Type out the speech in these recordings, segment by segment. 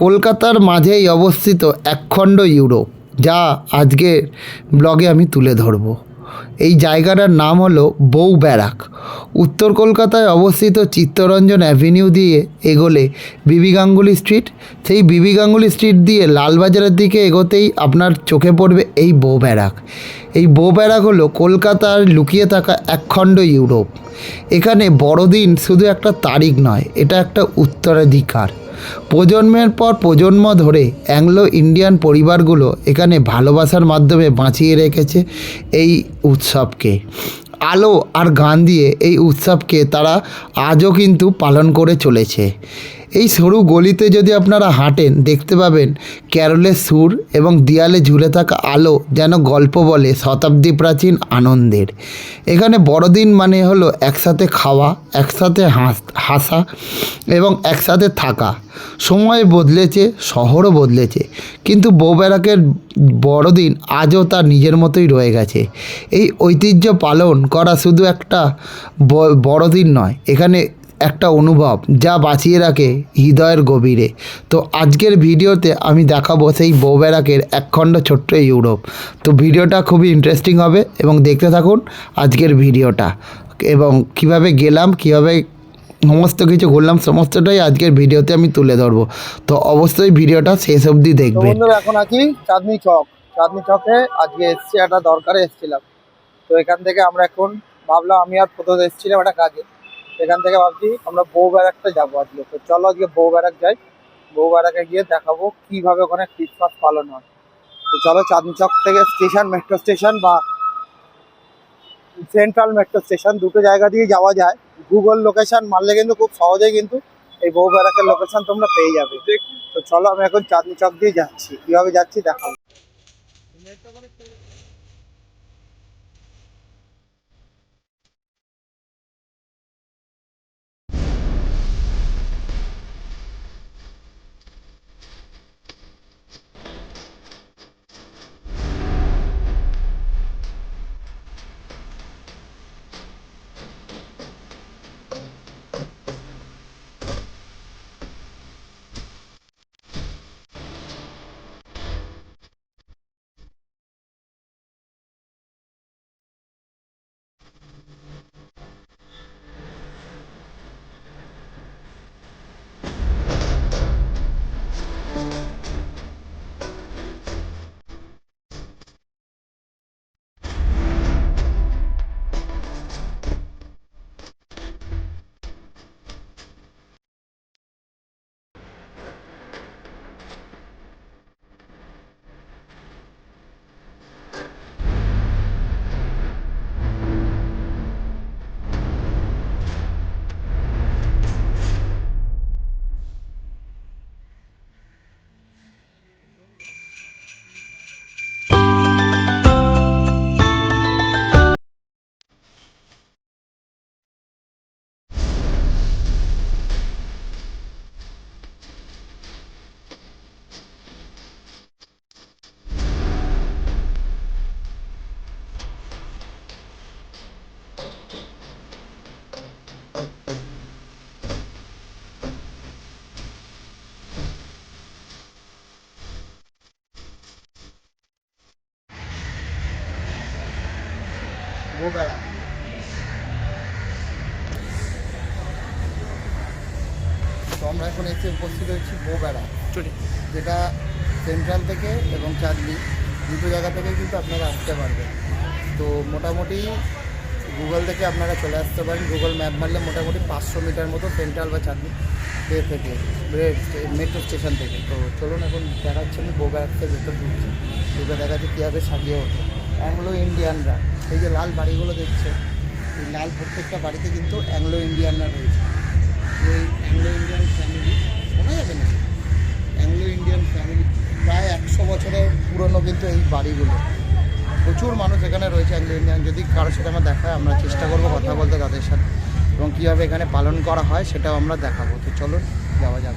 কলকাতার মাঝেই অবস্থিত একখণ্ড ইউরোপ, যা আজকের ব্লগে আমি তুলে ধরব। এই জায়গাটার নাম হলো বউ ব্যারাক। উত্তর কলকাতায় অবস্থিত চিত্তরঞ্জন অ্যাভিনিউ দিয়ে এগোলে বিবি গাঙ্গুলি স্ট্রিট। সেই বিবি গাঙ্গুলি স্ট্রিট দিয়ে লালবাজারের দিকে এগোতেই আপনার চোখে পড়বে এই বউ ব্যারাক। এই বউ ব্যারাক হলো কলকাতার লুকিয়ে থাকা একখণ্ড ইউরোপ। এখানে বড়দিন শুধু একটা তারিখ নয়, এটা একটা উত্তরাধিকার। প্রজন্মের পর প্রজন্ম ধরে অ্যাংলো ইন্ডিয়ান পরিবারগুলো এখানে ভালোবাসার মাধ্যমে বাঁচিয়ে রেখেছে এই উৎসবকে। আলো আর গান দিয়ে এই উৎসবকে তারা আজও কিন্তু পালন করে চলেছে। এই সরু গলিতে যদি আপনারা হাঁটেন, দেখতে পাবেন ক্যারলের সুর এবং দেয়ালে ঝুলে থাকা আলো যেন গল্প বলে শতাব্দী প্রাচীন আনন্দের। এখানে বড়দিন মানে হলো একসাথে খাওয়া, একসাথে হাস, হাসা এবং একসাথে থাকা। সময় বদলেছে, শহরও বদলেছে। কিন্তু বউবেড়াকের বড়দিন আজও তার নিজের মতোই রয়ে গেছে। এই ঐতিহ্য পালন করা শুধু একটা বড়দিন নয়, এখানে একটা অনুভব যা বাঁচিয়ে রাখে হৃদয়ের গভীরে। তো আজকের ভিডিওতে আমি দেখাবো সেই বউবেড়াকের একখণ্ড ছোট্ট ইউরোপ তো ভিডিওটা খুবই ইন্টারেস্টিং হবে এবং দেখতে থাকুন আজকের ভিডিওটা। এবং কীভাবে গেলাম কীভাবে সমস্ত কিছু ঘুরলাম সমস্তটাই আজকের ভিডিওতে আমি তুলে ধরবো। তো অবশ্যই ভিডিওটা শেষ অবধি দেখবেন। এখন আছি চাঁদনি চক। চাঁদনি চকে আজকে এসছি একটা দরকারে এসেছিলাম। তো এখান থেকে আমরা এখন ভাবলাম আমি আর প্রথম এসেছিলাম একটা কাজে। এখান থেকে ভাবছি আমরা বউ ব্যারাকটা যাব আজকে। তো চলো আজকে বউ ব্যারাক যাই। বউ ব্যারাকে গিয়ে দেখাবো কীভাবে ওখানে ক্রিসমাস পালন হয়। তো চলো চাঁদনি চক থেকে স্টেশন মেট্রো স্টেশন বা সেন্ট্রাল মেট্রো স্টেশন দুটো জায়গা দিয়ে যাওয়া যায়। গুগল লোকেশন মারলে কিন্তু খুব সহজেই কিন্তু এই বউ ব্যারাকের লোকেশন তোমরা পেয়ে যাবে। তো চলো আমি এখন চাঁদনি চক দিয়ে যাচ্ছি। কীভাবে যাচ্ছি দেখাবো ভোরবেলা। তো আমরা এখন এসে উপস্থিত হচ্ছি বউবেড়া যেটা সেন্ট্রাল থেকে এবং চাঁদনি দুটো জায়গা থেকে কিন্তু আপনারা আসতে পারবেন। তো মোটামুটি গুগল থেকে আপনারা চলে আসতে পারেন। গুগল ম্যাপ মারলে মোটামুটি পাঁচশো মিটার মতো সেন্ট্রাল বা চাঁদনি এ থেকে মেট্রো স্টেশন থেকে। তো চলুন এখন দেখাচ্ছি আমি বউবেড়াতে ভেতর ঢুকছি। ঢুকে দেখাচ্ছি কীভাবে সাজিয়ে ওঠে। অ্যাংলো ইন্ডিয়ানরা। এই যে লাল বাড়িগুলো দেখছে, এই লাল প্রত্যেকটা বাড়িতে কিন্তু অ্যাংলো ইন্ডিয়ানরা রয়েছে। এই অ্যাংলো ইন্ডিয়ান ফ্যামিলি শোনা যাবে না অ্যাংলো ইন্ডিয়ান ফ্যামিলি প্রায় একশো বছরের পুরনো কিন্তু এই বাড়িগুলো। প্রচুর মানুষ এখানে রয়েছে অ্যাংলো ইন্ডিয়ান। যদি কারোর সাথে আমরা দেখা আমরা চেষ্টা করব কথা বলতে তাদের সাথে। এবং কীভাবে এখানে পালন করা হয়, সেটাও আমরা দেখাবো। তো চলুন, যাওয়া যাক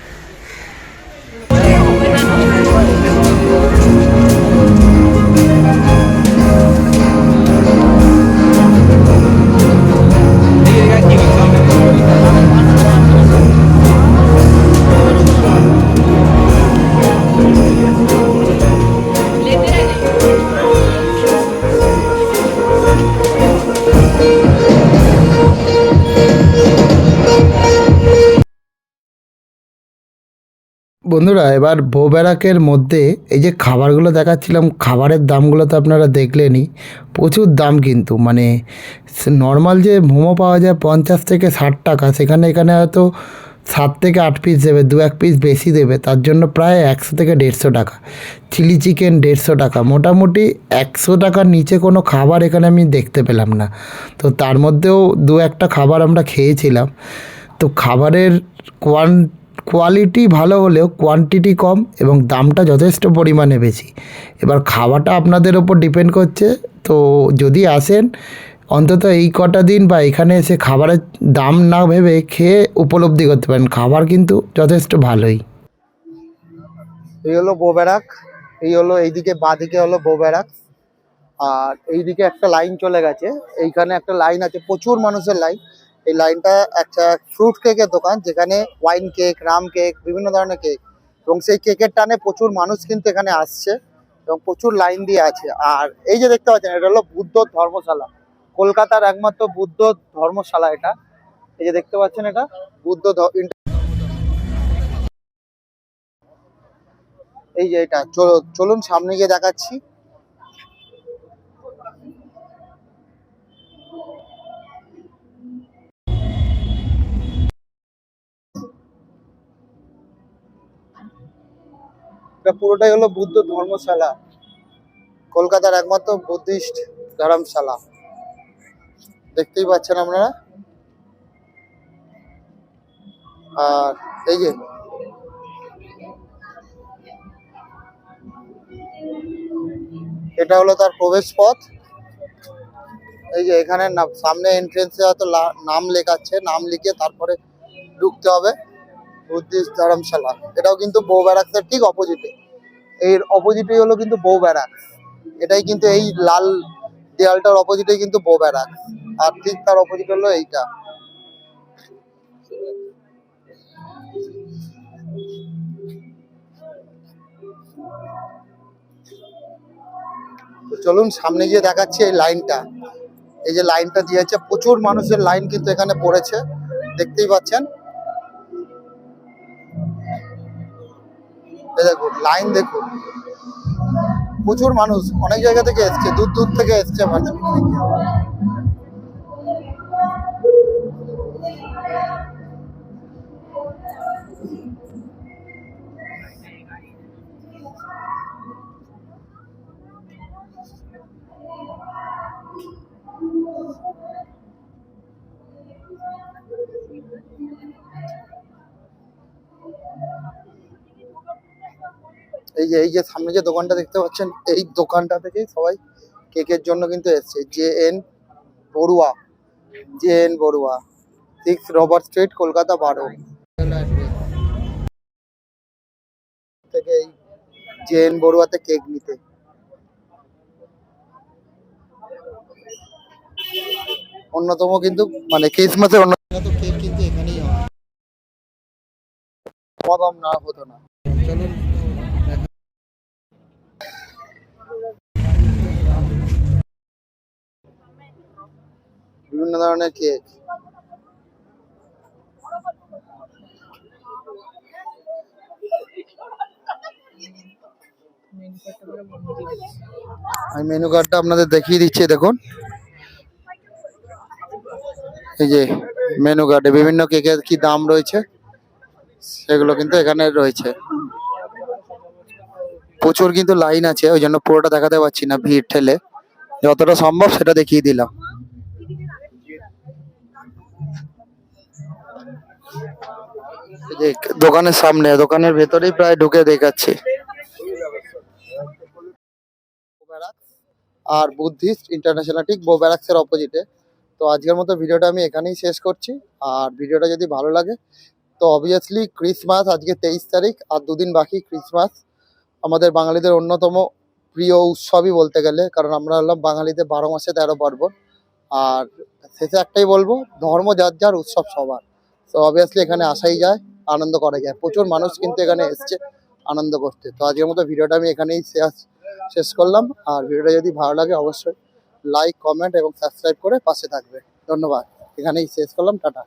বন্ধুরা, এবার বৌব্যারাকের মধ্যে এই যে খাবারগুলো দেখাচ্ছিলাম, খাবারের দামগুলো তো আপনারা দেখলেনই। প্রচুর দাম কিন্তু মানে নর্মাল যে মোমো পাওয়া যায় পঞ্চাশ থেকে ষাট টাকা, সেখানে এখানে হয়তো সাত থেকে আট পিস দেবে, দু এক পিস বেশি দেবে, তার জন্য প্রায় একশো থেকে দেড়শো টাকা। চিলি চিকেন দেড়শো টাকা, মোটামুটি একশো টাকার নিচে কোনো খাবার এখানে আমি দেখতে পেলাম না। তো তার মধ্যেও দু একটা খাবার আমরা খেয়েছিলাম। তো খাবারের কোয়ান কোয়ালিটি ভালো হলেও কোয়ান্টিটি কম এবং দামটা যথেষ্ট পরিমাণে বেশি। এবার খাওয়াটা আপনাদের ওপর ডিপেন্ড করছে। তো যদি আসেন, অন্তত এই কটা দিন বা এখানে এসে খাবারের দাম না ভেবে খেয়ে উপলব্ধি করতে পারেন। খাবার কিন্তু যথেষ্ট ভালোই। এই হলো বো ব্যারাক। এই হলো এইদিকে বাঁদিকে হলো বো ব্যারাক। আর এইদিকে একটা লাইন চলে গেছে। এইখানে একটা লাইন আছে, প্রচুর মানুষের লাইন। এই লাইনটা একটা ফ্রুট কেকের দোকান যেখানে ওয়াইন কেক, রাম কেক, বিভিন্ন ধরনের কেক। এবং সেই কেকের টানে প্রচুর মানুষ কিন্তু এখানে আসছে এবং প্রচুর লাইন দিয়ে আছে। আর এই যে দেখতে পাচ্ছেন, এটা হলো বুদ্ধ ধর্মশালা। কলকাতার একমাত্র বুদ্ধ ধর্মশালা এটা। এই যে দেখতে পাচ্ছেন এটা, বুদ্ধ এই যে এটা, চলো- চলুন সামনে গিয়ে দেখাচ্ছি। এটা পুরোটাই হলো বুদ্ধ ধর্মশালা। কলকাতার একমাত্র বুদ্ধিস্ট ধর্মশালা। দেখতেই পাচ্ছেন আপনারা? আর এই যে, এটা হলো তার প্রবেশ পথ। এই যে এখানে সামনে এন্ট্রেন্সে হয়তো নাম লেখাচ্ছে, নাম লিখে তারপরে ঢুকতে হবে। বুদ্ধিস্ট ধর্মশালা। এটাও কিন্তু বউ ব্যারাক্সের ঠিক অপোজিটে এর অপোজিটেই হলো কিন্তু বউ ব্যারাক্স এটাই কিন্তু এই লাল দেয়ালটার অপোজিটেই কিন্তু বউ ব্যারাক্স আর ঠিক তার অপোজিট হলো এইটা। চলুন সামনে গিয়ে দেখাচ্ছি এই লাইনটা। এই যে লাইনটা দিয়েছে, প্রচুর মানুষের লাইন কিন্তু এখানে পড়েছে। দেখতেই পাচ্ছেন। দেখুন লাইন দেখুন প্রচুর মানুষ অনেক জায়গা থেকে এসছে দূর দূর থেকে এসছে মানুষ এই যে এই যে সামনে যে দোকানটা দেখতে পাচ্ছেন, এই দোকানটা থেকেই সবাই কেকের জন্য কিন্তু এসছে। J N Barua, J N Barua six Robert street Kolkata বারো। থেকে এই জে এন বড়ুয়াতে কেক নিতে। অন্যতম কিন্তু মানে ক্রিসমাসের অন্যতম কেক কিন্তু এখানেই হয়। না হতো না। বিভিন্ন ধরনের কেক আমি মেনু কার্ডটা আপনাদের দেখিয়ে দিচ্ছি, দেখুন। এই যে মেনু কার্ডে বিভিন্ন কেকের কি দাম রয়েছে, সেগুলো কিন্তু এখানে রয়েছে। প্রচুর কিন্তু লাইন আছে, ওই জন্য পুরোটা দেখাতে পারছি না ভিড় ঠেলে। যতটা সম্ভব সেটা দেখিয়ে দিলাম এই যে দোকানের সামনে, দোকানের ভেতরেই প্রায় ঢুকে দেখাচ্ছে। আর বুদ্ধিস্ট ইন্টারন্যাশনাল ঠিক বো ব্যারাক্সের অপোজিটে তো আজকের মতো ভিডিওটা আমি এখানেই শেষ করছি। আর ভিডিওটা যদি ভালো লাগে, তো অবভিয়াসলি ক্রিসমাস আজকে তেইশ তারিখ, আর দুদিন বাকি ক্রিসমাস আমাদের বাঙালিদের অন্যতম প্রিয় উৎসবই বলতে গেলে, কারণ আমরা হলাম বাঙালিদের বারো মাসে তেরো পার্বণ। আর শেষে একটাই বলব, ধর্ম যার যার, উৎসব সবার। তো অবভিয়াসলি এখানে আসাই যায়। আনন্দ করা যায়। প্রচুর মানুষ কিন্তু এখানে এসছে আনন্দ করতে। তো আজকের মতো ভিডিওটা আমি এখানেই শেষ শেষ করলাম। আর ভিডিওটা যদি ভালো লাগে অবশ্যই লাইক কমেন্ট এবং সাবস্ক্রাইব করে পাশে থাকবে। ধন্যবাদ। এখানেই শেষ করলাম। টাটা।